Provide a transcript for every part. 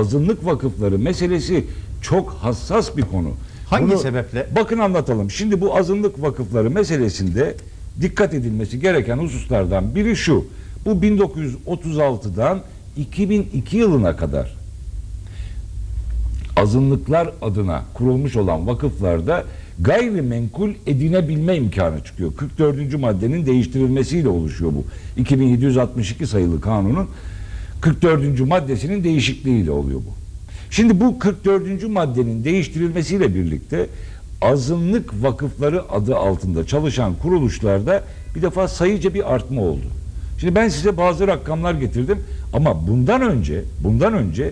azınlık vakıfları meselesi çok hassas bir konu. Hangi sebeple? Bakın anlatalım. Şimdi bu azınlık vakıfları meselesinde dikkat edilmesi gereken hususlardan biri şu. Bu 1936'dan 2002 yılına kadar azınlıklar adına kurulmuş olan vakıflarda gayrimenkul edinebilme imkanı çıkıyor. 44. maddenin değiştirilmesiyle oluşuyor bu. 2762 sayılı kanunun 44. maddesinin değişikliğiyle oluyor bu. Şimdi bu 44. maddenin değiştirilmesiyle birlikte azınlık vakıfları adı altında çalışan kuruluşlarda bir defa sayıca bir artma oldu. Şimdi ben size bazı rakamlar getirdim ama bundan önce bundan önce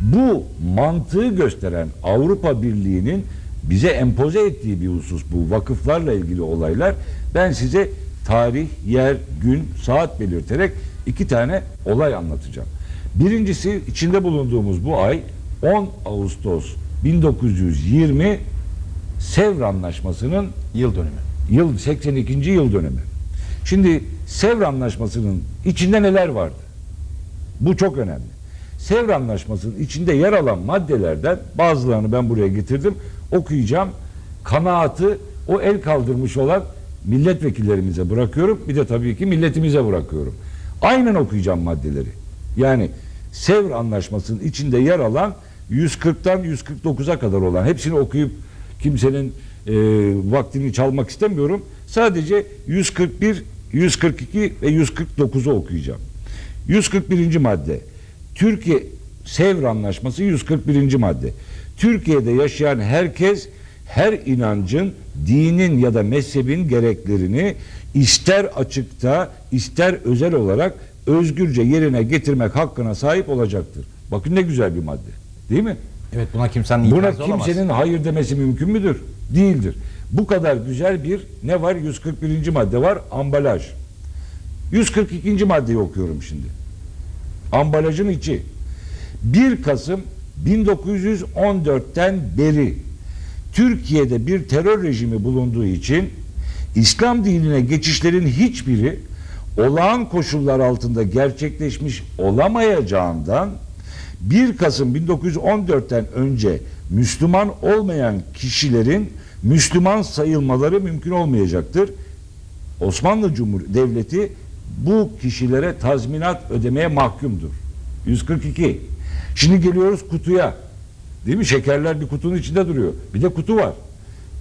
bu mantığı gösteren Avrupa Birliği'nin bize empoze ettiği bir husus bu vakıflarla ilgili olaylar. Ben size tarih, yer, gün, saat belirterek iki tane olay anlatacağım. Birincisi içinde bulunduğumuz bu ay 10 Ağustos 1920 Sevr Anlaşması'nın Yıl dönümü. yıl 82. yıl dönümü. Şimdi Sevr Anlaşması'nın içinde neler vardı? Bu çok önemli. Sevr Anlaşması'nın içinde yer alan maddelerden bazılarını ben buraya getirdim. Okuyacağım. Kanaatı o el kaldırmış olan milletvekillerimize bırakıyorum. Bir de tabii ki milletimize bırakıyorum. Aynen okuyacağım maddeleri. Yani Sevr Anlaşması'nın içinde yer alan 140'tan 149'a kadar olan hepsini okuyup kimsenin e, vaktini çalmak istemiyorum. Sadece 141, 142 ve 149'u okuyacağım. 141. madde. Türkiye Sevr Anlaşması 141. madde. Türkiye'de yaşayan herkes her inancın, dinin ya da mezhebin gereklerini ister açıkta ister özel olarak özgürce yerine getirmek hakkına sahip olacaktır. Bakın ne güzel bir madde. Değil mi? Evet buna kimsenin Buna itirazı olamaz. kimsenin hayır demesi mümkün müdür? Değildir. Bu kadar güzel bir ne var? 141. madde var. Ambalaj. 142. maddeyi okuyorum şimdi. Ambalajın içi. 1 Kasım 1914'ten beri Türkiye'de bir terör rejimi bulunduğu için İslam dinine geçişlerin hiçbiri olağan koşullar altında gerçekleşmiş olamayacağından 1 Kasım 1914'ten önce Müslüman olmayan kişilerin Müslüman sayılmaları mümkün olmayacaktır. Osmanlı Cumhuriyeti Devleti bu kişilere tazminat ödemeye mahkumdur. 142. Şimdi geliyoruz kutuya. Değil mi? Şekerler bir kutunun içinde duruyor. Bir de kutu var.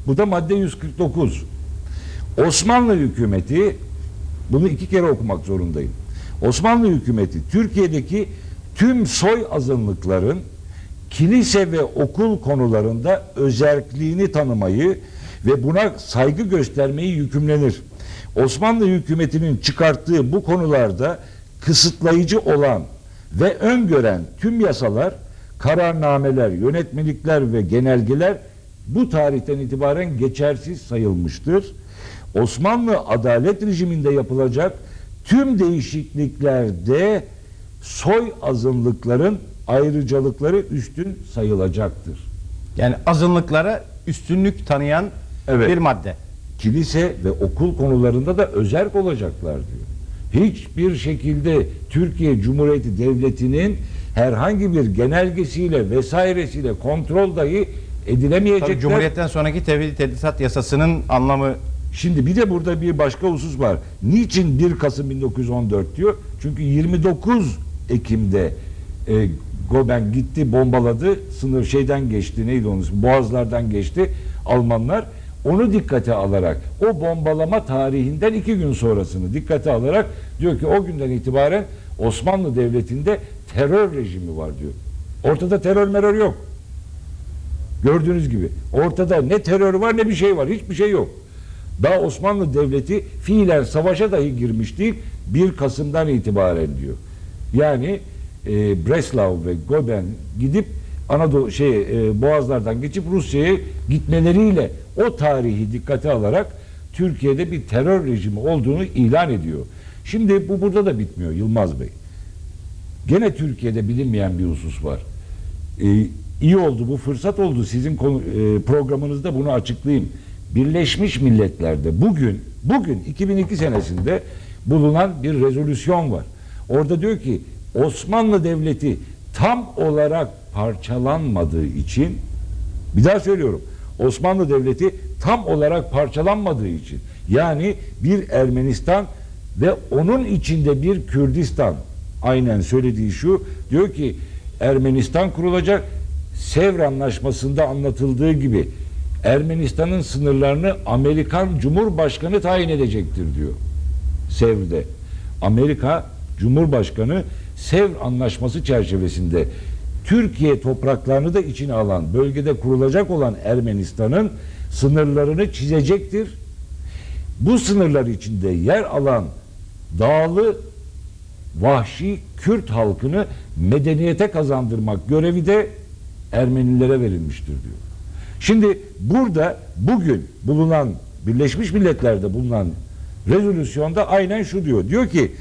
Bu da madde 149. Osmanlı hükümeti bunu iki kere okumak zorundayım. Osmanlı hükümeti Türkiye'deki tüm soy azınlıkların kilise ve okul konularında özerkliğini tanımayı ve buna saygı göstermeyi yükümlenir. Osmanlı hükümetinin çıkarttığı bu konularda kısıtlayıcı olan ve öngören tüm yasalar, kararnameler, yönetmelikler ve genelgeler bu tarihten itibaren geçersiz sayılmıştır. Osmanlı adalet rejiminde yapılacak tüm değişikliklerde soy azınlıkların ayrıcalıkları üstün sayılacaktır. Yani azınlıklara üstünlük tanıyan Evet. bir madde. Kilise ve okul konularında da özerk olacaklar diyor. Hiçbir şekilde Türkiye Cumhuriyeti Devleti'nin herhangi bir genelgesiyle vesairesiyle kontrol dahi edilemeyecekler. Tabii Cumhuriyet'ten sonraki tevhid tedrisat yasasının anlamı Şimdi bir de burada bir başka husus var. Niçin 1 Kasım 1914 diyor? Çünkü 29 Ekim'de e, Goben gitti bombaladı. Sınır şeyden geçti neydi onun? Boğazlardan geçti Almanlar. Onu dikkate alarak o bombalama tarihinden iki gün sonrasını dikkate alarak diyor ki o günden itibaren Osmanlı Devleti'nde terör rejimi var diyor. Ortada terör merör yok. Gördüğünüz gibi ortada ne terör var ne bir şey var. Hiçbir şey yok. Daha Osmanlı Devleti fiilen savaşa dahi girmiş değil 1 Kasım'dan itibaren diyor. Yani e, Breslau ve Goben gidip Anadolu şey e, Boğazlardan geçip Rusya'ya gitmeleriyle o tarihi dikkate alarak Türkiye'de bir terör rejimi olduğunu ilan ediyor. Şimdi bu burada da bitmiyor Yılmaz Bey. Gene Türkiye'de bilinmeyen bir husus var. Ee, iyi oldu bu fırsat oldu sizin konu, e, programınızda bunu açıklayayım. Birleşmiş Milletler'de bugün bugün 2002 senesinde bulunan bir rezolüsyon var. Orada diyor ki Osmanlı Devleti tam olarak parçalanmadığı için bir daha söylüyorum. Osmanlı Devleti tam olarak parçalanmadığı için yani bir Ermenistan ve onun içinde bir Kürdistan aynen söylediği şu diyor ki Ermenistan kurulacak Sevr Anlaşması'nda anlatıldığı gibi Ermenistan'ın sınırlarını Amerikan Cumhurbaşkanı tayin edecektir diyor. Sevr'de. Amerika Cumhurbaşkanı Sevr Anlaşması çerçevesinde Türkiye topraklarını da içine alan bölgede kurulacak olan Ermenistan'ın sınırlarını çizecektir. Bu sınırlar içinde yer alan dağlı vahşi Kürt halkını medeniyete kazandırmak görevi de Ermenilere verilmiştir diyor. Şimdi burada bugün bulunan Birleşmiş Milletler'de bulunan rezolüsyonda aynen şu diyor. Diyor ki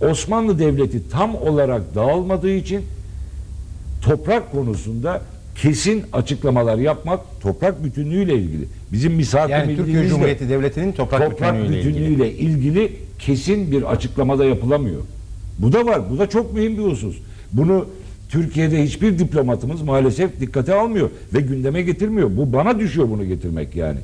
Osmanlı Devleti tam olarak dağılmadığı için toprak konusunda kesin açıklamalar yapmak toprak bütünlüğüyle ilgili. Bizim misak-ı Yani Türkiye Cumhuriyeti Devleti'nin toprak, toprak bütünlüğüyle ilgili. bütünlüğüyle ilgili kesin bir açıklamada yapılamıyor. Bu da var. Bu da çok mühim bir husus. Bunu Türkiye'de hiçbir diplomatımız maalesef dikkate almıyor ve gündeme getirmiyor. Bu bana düşüyor bunu getirmek yani.